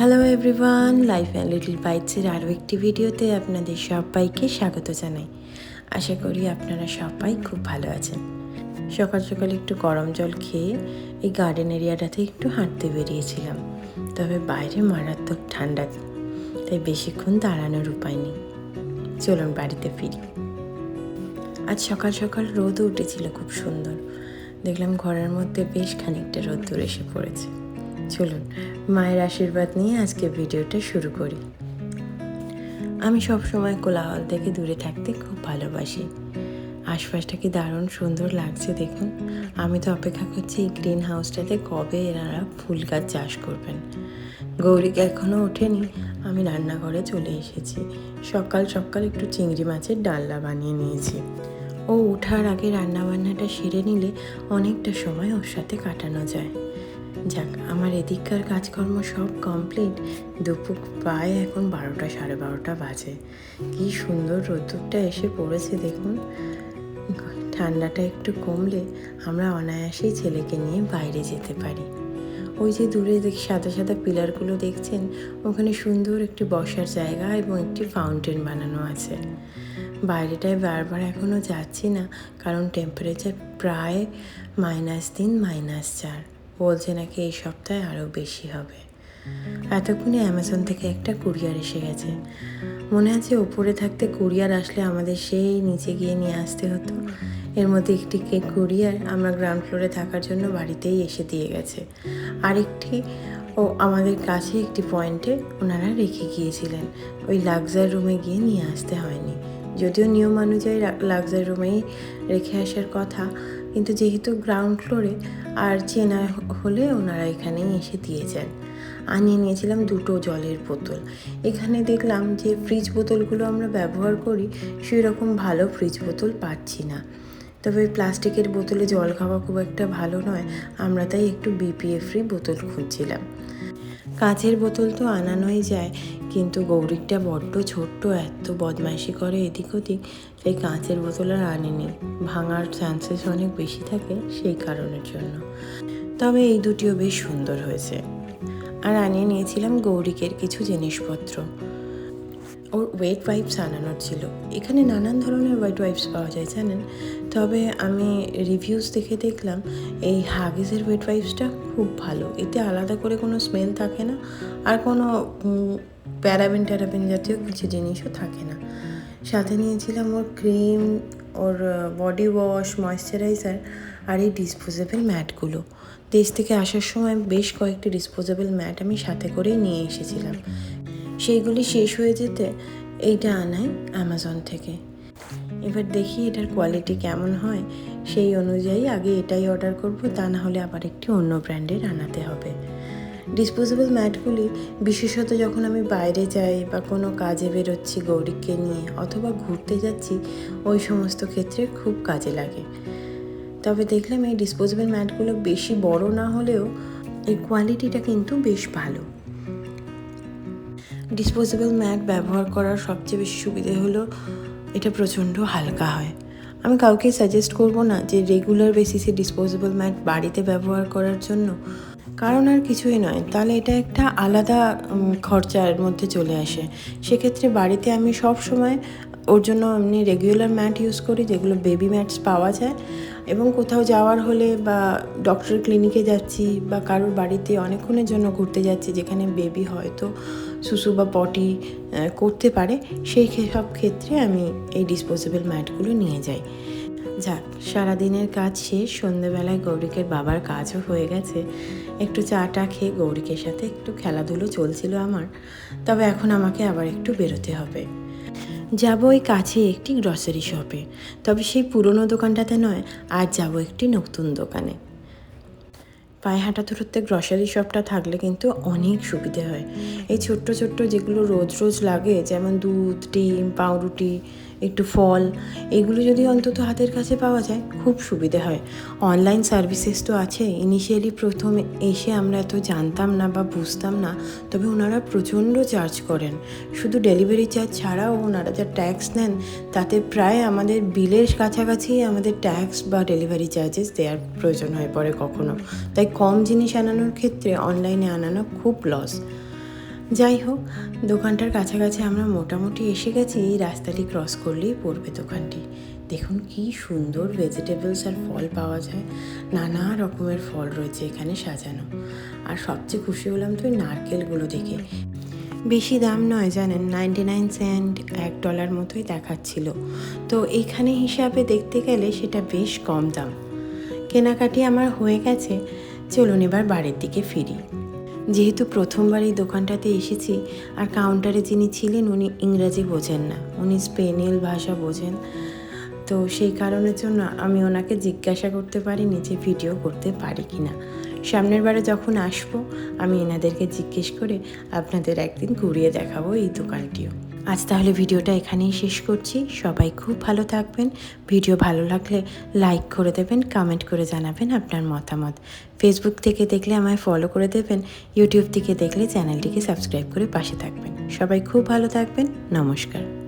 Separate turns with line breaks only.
Hello everyone Life and Little বাইটসের আরও একটি ভিডিওতে আপনাদের সবাইকে স্বাগত জানাই। আশা করি আপনারা সবাই খুব ভালো আছেন। সকাল সকাল একটু গরম জল খেয়ে এই গার্ডেন এরিয়াটাতে একটু হাঁটতে বেরিয়েছিলাম। তবে বাইরে মারাত্মক ঠান্ডা, তাই বেশিক্ষণ দাঁড়ানোর উপায় নেই। চলুন বাড়িতে ফিরি। আজ সকাল সকাল রোদও উঠেছিল খুব সুন্দর। দেখলাম ঘরের মধ্যে বেশ খানিকটা রোদ্দুর এসে পড়েছে। চলুন, মায়ের আশীর্বাদ নিয়ে আজকে ভিডিওটা শুরু করি। আমি সব সময় কোলাহল থেকে দূরে থাকতে খুব ভালোবাসি। আশপাশটা কি দারুণ সুন্দর লাগছে দেখুন। আমি তো অপেক্ষা করছি এই গ্রিন হাউসটাতে কবে এনারা ফুল গাছ চাষ করবেন। গৌরীকে এখনও ওঠেনি, আমি রান্নাঘরে চলে এসেছি। সকাল সকাল একটু চিংড়ি মাছের ডালনা বানিয়ে নিয়েছি। ও ওঠার আগে রান্নাবান্নাটা সেরে নিলে অনেকটা সময় ওর সাথে কাটানো যায়। যাক, আমার এদিককার কাজকর্ম সব কমপ্লিট দুপুর প্রায় এখন বারোটা, সাড়ে বারোটা বাজে। কি সুন্দর রোদ্দুরটা এসে পড়েছে দেখুন। ঠান্ডাটা একটু কমলে আমরা অনায়াসেই ছেলেকে নিয়ে বাইরে যেতে পারি। ওই যে দূরে দেখ, সাদা সাদা পিলারগুলো দেখছেন, ওখানে সুন্দর একটি বসার জায়গা এবং একটি ফাউন্টেন বানানো আছে। বাইরেটায় বারবার এখনও যাচ্ছি না, কারণ টেম্পারেচার প্রায় মাইনাস তিন মাইনাস চার। বলছে নাকি এই সপ্তাহে আরও বেশি হবে। এতক্ষণে অ্যামাজন থেকে একটা কুরিয়ার এসে গেছে। মনে আছে ওপরে থাকতে কুরিয়ার আসলে আমাদের সেই নিচে গিয়ে নিয়ে আসতে হতো। এর মধ্যে একটি কেক কুরিয়ার আমরা গ্রাউন্ড ফ্লোরে থাকার জন্য বাড়িতেই এসে দিয়ে গেছে। আরেকটি ও আমাদের কাছে একটি পয়েন্টে ওনারা রেখে গিয়েছিলেন। ওই লাক্সার রুমে গিয়ে নিয়ে আসতে হয়নি। যদিও নিয়ম অনুযায়ী লাক্সার রুমেই রেখে আসার কথা, কিন্তু যেহেতু গ্রাউন্ড ফ্লোরে আর চেনা হলে ওনারা এখানেই এসে দিয়ে যান। আনিয়ে নিয়েছিলাম দুটো জলের বোতল। এখানে দেখলাম যে ফ্রিজ বোতলগুলো আমরা ব্যবহার করি সেই রকম ভালো ফ্রিজ বোতল পাচ্ছি না। তবে প্লাস্টিকের বোতলে জল খাওয়া খুব একটা ভালো নয়, আমরা তাই একটু বিপিএ ফ্রি বোতল খুঁজছিলাম। কাঁচের বোতল তো আনানোই যায়, কিন্তু গৌরিকটা বড্ড ছোট্ট, এত বদমাইশি করে এদিক ওদিক তাই কাঁচের বোতল আর আনেনি। ভাঙার চান্সেস অনেক বেশি থাকে সেই কারণের জন্য। তবে এই দুটিও বেশ সুন্দর হয়েছে। আর আনিয়ে নিয়েছিলাম গৌরিকের কিছু জিনিসপত্র। ওর ওয়েট ওয়াইপস আনানোর ছিল। এখানে নানান ধরনের ওয়েট ওয়াইপস পাওয়া যায়, জানেন? তবে আমি রিভিউস দেখে দেখলাম, এই হাগিসের ওয়েট ওয়াইপসটা খুব ভালো। এতে আলাদা করে কোনো স্মেল থাকে না, আর কোনো প্যারাবিন ট্যারাবিন জাতীয় কিছু জিনিসও থাকে না। সাথে নিয়েছিলাম ওর ক্রিম ওর বডি ওয়াশ ময়শ্চারাইজার আর এই ডিসপোজেবল ম্যাটগুলো দেশ থেকে আসার সময় বেশ কয়েকটি ডিসপোজেবল ম্যাট আমি সাথে করেই নিয়ে এসেছিলাম। সেইগুলি শেষ হয়ে যেতে এইটা আনাই অ্যামাজন থেকে। এবার দেখি এটার কোয়ালিটি কেমন হয়। সেই অনুযায়ী আগে এটাই অর্ডার করব, তা না হলে আবার একটি অন্য ব্র্যান্ডের আনাতে হবে। ডিসপোজেবল ম্যাটগুলি বিশেষত যখন আমি বাইরে যাই বা কোনো কাজে বেরোচ্ছি গৌরীকে নিয়ে অথবা ঘুরতে যাচ্ছি, ওই সমস্ত ক্ষেত্রে খুব কাজে লাগে। তবে দেখলাম এই ডিসপোজেবল ম্যাটগুলো বেশি বড় না হলেও এর কোয়ালিটিটা কিন্তু বেশ ভালো। ডিসপোজেবল ম্যাট ব্যবহার করার সবচেয়ে বেশি সুবিধে হলো এটা প্রচণ্ড হালকা হয়। আমি কাউকে সাজেস্ট করব না যে রেগুলার বেসিসে ডিসপোজেবল ম্যাট বাড়িতে ব্যবহার করার জন্য, কারণ আর কিছুই নয়। তাহলে এটা একটা আলাদা খরচার মধ্যে চলে আসে। সেক্ষেত্রে বাড়িতে আমি সব সময় ওর জন্য এমনি রেগুলার ম্যাট ইউজ করি, যেগুলো বেবি ম্যাটস পাওয়া যায়। এবং কোথাও যাওয়ার হলে বা ডক্টর ক্লিনিকে যাচ্ছি বা কারোর বাড়িতে অনেকক্ষণের জন্য ঘুরতে যাচ্ছি, যেখানে বেবি হয়তো শুশু বা পটি করতে পারে, সেই সব ক্ষেত্রে আমি এই ডিসপোজেবল ম্যাটগুলো নিয়ে যাই। যাক, সারাদিনের কাজ শেষ, সন্ধেবেলায় গৌরিকের বাবার কাজও হয়ে গেছে। একটু চা টা খেয়ে গৌরিকের সাথে একটু খেলাধুলো চলছিল আমার, তবে এখন আমাকে আবার একটু বেরোতে হবে। যাব ওই কাছে একটি গ্রসারি শপে তবে সেই পুরনো দোকানটাতে নয়, আর যাব একটি নতুন দোকানে। পায়ে হাঁটা ধরতে গ্রসারি শপটা থাকলে কিন্তু অনেক সুবিধে হয়। এই ছোট্ট ছোট্ট যেগুলো রোজ রোজ লাগে, যেমন দুধ, ডিম, পাউরুটি একটু ফল, এগুলো যদি অন্তত হাতের কাছে পাওয়া যায়, খুব সুবিধে হয়। অনলাইন সার্ভিসেস তো আছে ইনিশিয়ালি প্রথম এসে আমরা এত জানতাম না বা বুঝতাম না, তবে ওনারা প্রচণ্ড চার্জ করেন। শুধু ডেলিভারি চার্জ ছাড়াও ওনারা যা ট্যাক্স নেন, তাতে প্রায় আমাদের বিলের কাছাকাছি আমাদের ট্যাক্স বা ডেলিভারি চার্জেস দেওয়ার প্রয়োজন হয়ে পড়ে কখনো। তাই কম জিনিস আনানোর ক্ষেত্রে অনলাইনে আনানো খুব লস যাই হোক, দোকানটার কাছাকাছি আমরা মোটামুটি এসে গেছি এই রাস্তাটি ক্রস করলেই পড়বে দোকানটি। দেখুন কি সুন্দর ভেজিটেবলস আর ফল পাওয়া যায়। নানা রকমের ফল রয়েছে এখানে সাজানো। আর সবচেয়ে খুশি হলাম তো নারকেলগুলো দেখে। বেশি দাম নয়, জানেন নাইনটি নাইন সেন্ট এক ডলার মতোই দেখাচ্ছিল। তো এইখানে হিসাবে দেখতে গেলে সেটা বেশ কম দাম। কেনাকাটি আমার হয়ে গেছে। চলুন এবার বাড়ির দিকে ফিরি। যেহেতু প্রথমবার এই দোকানটাতে এসেছি, আর কাউন্টারে যিনি ছিলেন উনি ইংরাজি বোঝেন না, উনি স্পেনিয়াল ভাষা বোঝেন। তো সেই কারণের জন্য আমি ওনাকে জিজ্ঞাসা করতে পারিনি যে ভিডিও করতে পারি কি না সামনের বারে যখন আসব, আমি এনাদেরকে জিজ্ঞেস করে আপনাদের একদিন ঘুরিয়ে দেখাবো এই দোকানটিও। আজ তাহলে ভিডিওটা এখানেই শেষ করছি। সবাই খুব ভালো থাকবেন। ভিডিও ভালো লাগলে লাইক করে দেবেন কমেন্ট করে জানাবেন আপনার মতামত। ফেসবুক থেকে দেখলে আমায় ফলো করে দেবেন ইউটিউব থেকে দেখলে চ্যানেলটিকে সাবস্ক্রাইব করে পাশে থাকবেন। সবাই খুব ভালো থাকবেন। নমস্কার।